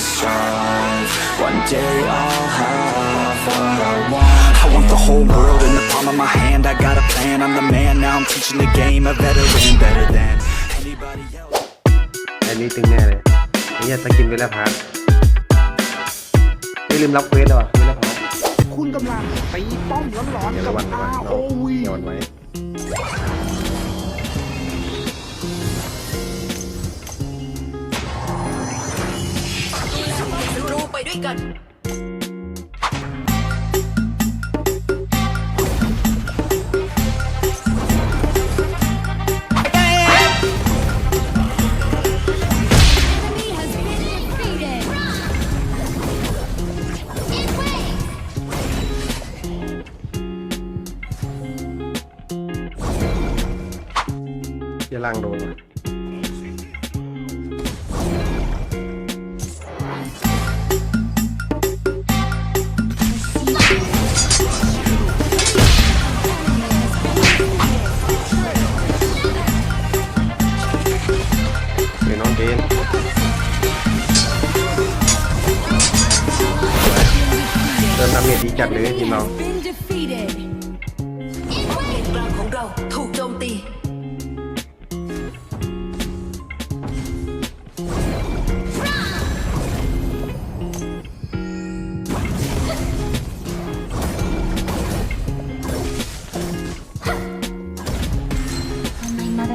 to strive One day I'll have what I want I want the whole world in the palm of my hand I got a plan, I'm the man Now I'm teaching the game A veteran better than anybody else อันนี้ตึงแน่เลยไอ้เหี้ยสกินเวลาพาร์ทไม่ลืมรับเควสเลยวะเวลาพาร์ทคุณกำลังตีป้อมร้อนเดี๋ยวๆกัระบวังระวังอาน้โอองวีเดี๋ยววันไว้ วยด้วยกัน เหี้ล่างโดนว่ะ จดีจัดเลยทีมเรา Been defeated. เขตกลางของเราถูกโจมตี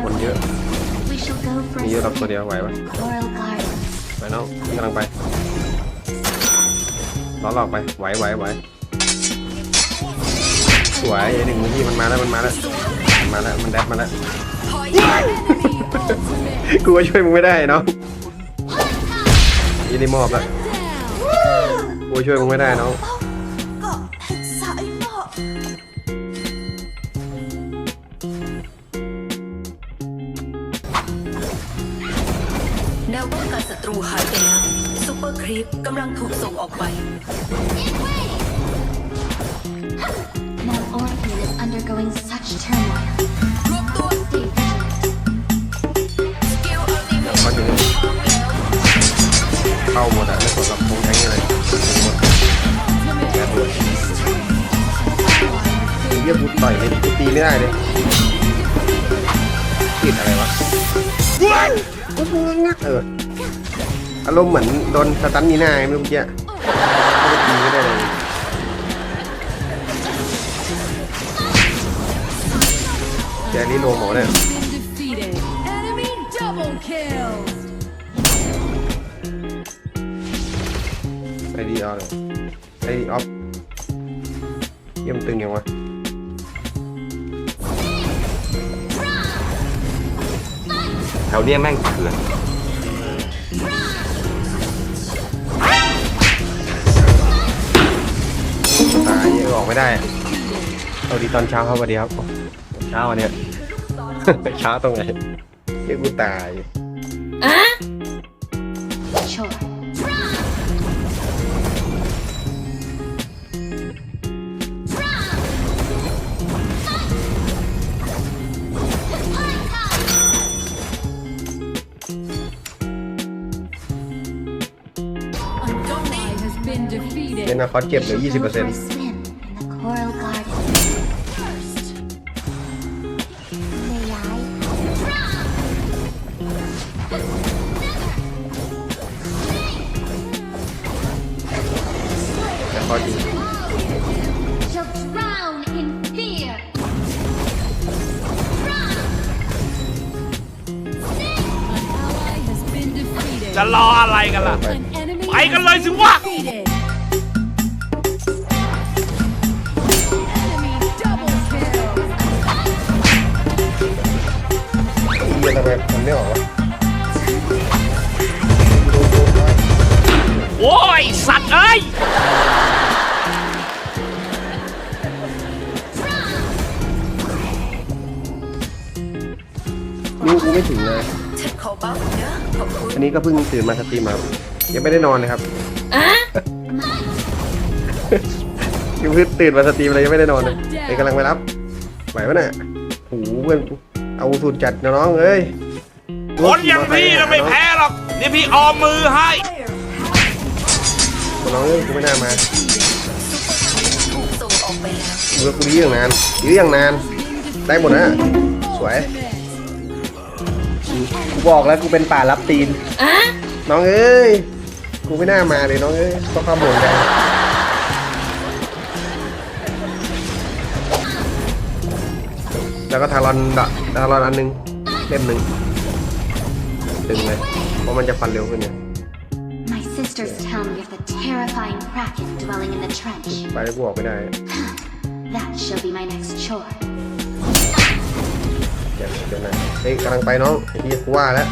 คนเยอะ We shall go for มีเยอะหรอกตัวเดียวไหวปะ Royal Garden. ไปน้องกำลังไปล้อหลอกไปไหวไหวไหว สวยไอ้หนึ่งเมื่อกี้มันมาแล้วมันมาแล้วมันมาแล้วมันแดดมาแล้วกูก็ช่วยมึงไม่ได้น้องยี่นี่มอบล้ว Down. กูช่วยมึงไม่ได้น้อแนายหนอแนวป้องกันศัตรูหายไปแล้วซูเปอร์ครีปกำลังถูกส่งออกไป เมทมันอยู่เข้าหมดอะไม่สนหรอกคงแทงยังไงหมดแกตัวเยี่ยกูต่อยเลยกูตีไม่ได้เลยติดอะไรวะเอออารมณ์เหมือนโดนสตันนีหน้าไงไม่รู้เมื่อกี้ไม่ได้ตีไม่ได้เลย แกนี่โลหมอเนี่ยไอดีออเลยไอดีออฟเยี่ยมตึงยังวะแถวเนี้ยแม่งเถื่อนตายเออออกไม่ได้สวัสดีตอนเช้าครับสวัสดีครับ เช้าวันเนี้ย ช้าตรงไหนเรียกกูตาย Sure. โจมตี Has been defeated. เล่นนาคอสเก็บเหลือ Go 20% for a swim in the Coral Garden. May จะรออะไรกันล่ะ An enemy ไปกัน has เลยสิ been วะ defeated. Enemy double kill. เฮียทำไมมันไม่ออกวะโอ้ยสัตว์เอ้ยนิ้วกูไม่ถึงเลย อบคุณอันนี้ก็เพิ่งตื่นมาสตรีมมายังไม่ได้นอนเลยครับยังเพิ่งตื่นมาสตรีมเลยยังไม่ได้นอนเลยเอ้ยกำลังไปรับไหวปะเนี่ยโอ้โหเพื่อนเอาสุดจัดนะน้องเอ้ยคนอย่างพี่เราไม่แพ้หรอกนี่พี่ออมมือให้เอ้ยกูไม่น่ามาถูกส่งออกไปแล้วเมื่อกูยื้ออย่างนานยื้ออย่างนาน ได้หมดนะ สวย กูบอกแล้วกูเป็นป่ารับตีนน้องเอ้ย กูไม่น่ามาเลยน้องเอ้ยต้องความห่วงใยแล้วก็ทารอนดะทารอนอันหนึงเล่มหนึ่งดึงเลย เพราะมันจะฟันเร็วขึ้นเนี่ย My sisters tell me of the terrifying kraken dwelling in the trench. ไปแล้วกูออกไม่ได้ That shall be my next chore. เดี๋ยวเดี๋ยวนะเฮ้ยกำลังไปน้องไอ้ที่กูว่าแล้ว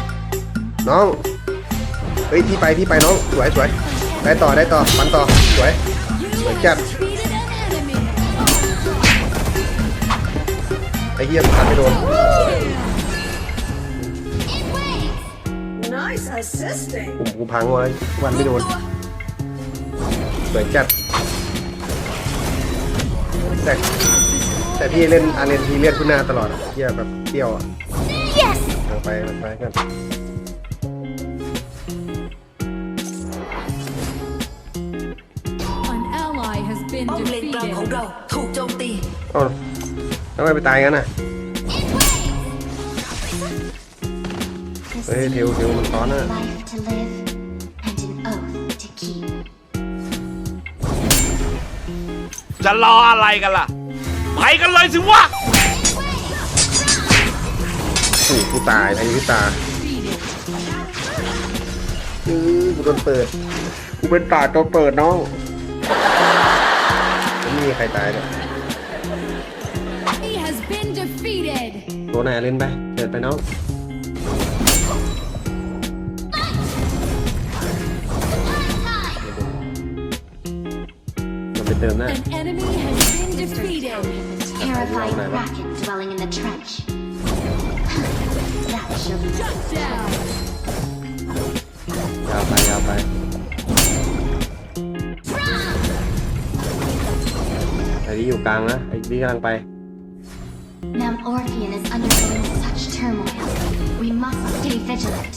น้อง เฮ้ยพี่ไปพี่ไปน้องสวยสวยได้ต่อได้ต่อฟันต่อสวยสวยจัด Defeated an enemy. ไอ้เหี้ยฟันไม่โดน Nice assisting. กลุ่มกูพังไว้วันไม่โดนสวยจัดแต่ แต่พี่เล่นอาเรนทีเลียนขึ้นหน้าตลอดอะเหี้ยแบบเปรี้ยวอะ yes ทางไปทางไปกัน An ally has been ป้อมเลนกลางของ defeated. เราถูกโจมตีเอ้าทำไมไปตายงั้นน่ะ This Ê, thiếu- thiếu một con is à. life to live and an oath to keep. จะรออะไรกันล่ะ ไปกันเลยสิวะโอ้โหกูตายไอ้พี่ตา Defeated. อือกูโดนเปิด กูเป็นป่าตัวเปิดน้องไม่มีใครตายเนี่ย He has been defeated. ตัวไหนเล่นไปเดินไปน้องมันไปเติมหน้า defeated. Terrifying Wow. kraken dwelling in the trench. That shall be Shut down. ยาวไปยาวไปไอ้นี่อยู่กลางนะไอ้นี่กำลังไป Nam Orpheon is undergoing such turmoil. We must stay vigilant.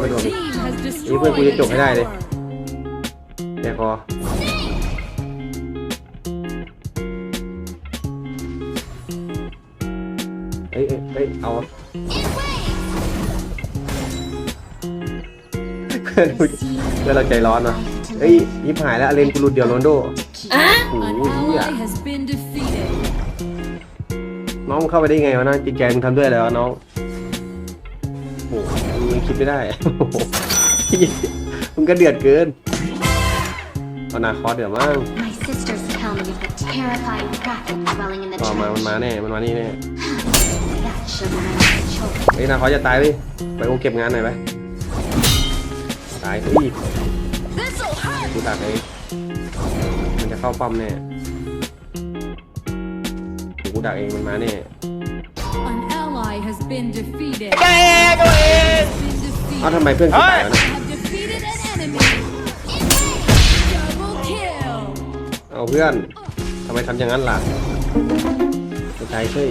ให้เพื่อนว่าไม่โดน Team has นี่เพื่อนกู destroyed จะจบให้ได้เลย a tower. แค่พอเอ้ยเอ้ยเอ้ยเอาเพื่อนกูเพื่อนเราใจร้อนว่ะเอ้ยยิบหายแล้วเลนกูหลุดเดียวโรนลโด To keep. โอ้ An โหเหี้ย ally has been defeated. น้องมึงเข้าไปได้ไงวะน้องจิตใจมึงทำด้วยอะไรวะน้องโอ้โหมึง คิดไม่ได้โอ้โหมึงก็เดือดเกินเอานาคอสเดือดมาก My sisters tell me of the terrifying kraken dwelling in the ต่อมามันมา trench. แน่ มันมานี่แน่ That shall be my next chore. เฮ้ยนาคอสจะตายไปไปโอเก็บงานหน่อยไปตายเฮ้ยกูตัดเองมันจะเข้าป้อมแน่เดี๋ยวกูดักเองมันมาแน่ An ally has been defeated. แกตัวเอง Been defeated. เอ้าทำไมเพื่อนกูตายวะเนี่ย Have defeated an enemy. Double kill. เอาเพื่อนทำไมทำอย่างนั้นล่ะไม่ใช่ใช่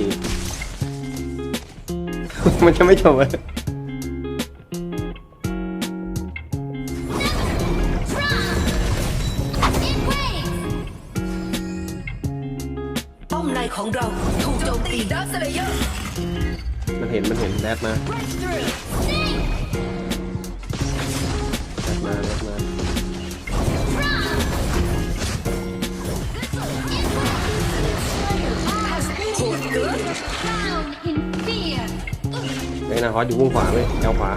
มันจะไม่จบเลยป้อมในของเราถูกโจมตีดับสเลเยอร์มันเห็นมันเห็นแรดมาแเฮ้ยนาคอสอยู่พุ่งขวาเว้ยแอวขวา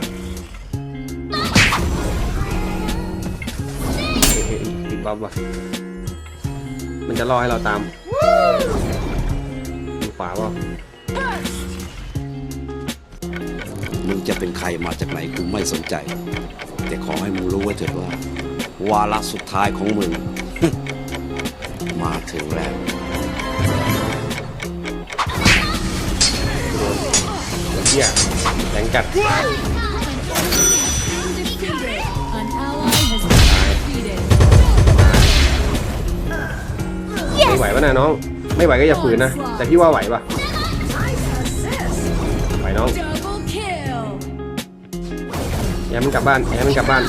เฮ้ยเฮ้ยติดบ๊อบว่ะมันจะรอให้เราตามอยู่ขวาเปล่ามึงจะเป็นใครมาจากไหนกูไม่สนใจ แต่ขอให้มึงรู้ไว้เถิดว่า วาระสุดท้ายของมึง มาถึงแล้วโหี้ย แรงจัดไม่ไหวปะนะน้อง ไม่ไหวก็อย่าฝืนนะ แต่พี่ว่าไหวปะไหวน้องแย้มมันกลับบ้านแย้มมันกลับบ้าน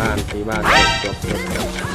บ้านตีบ้านจบจบ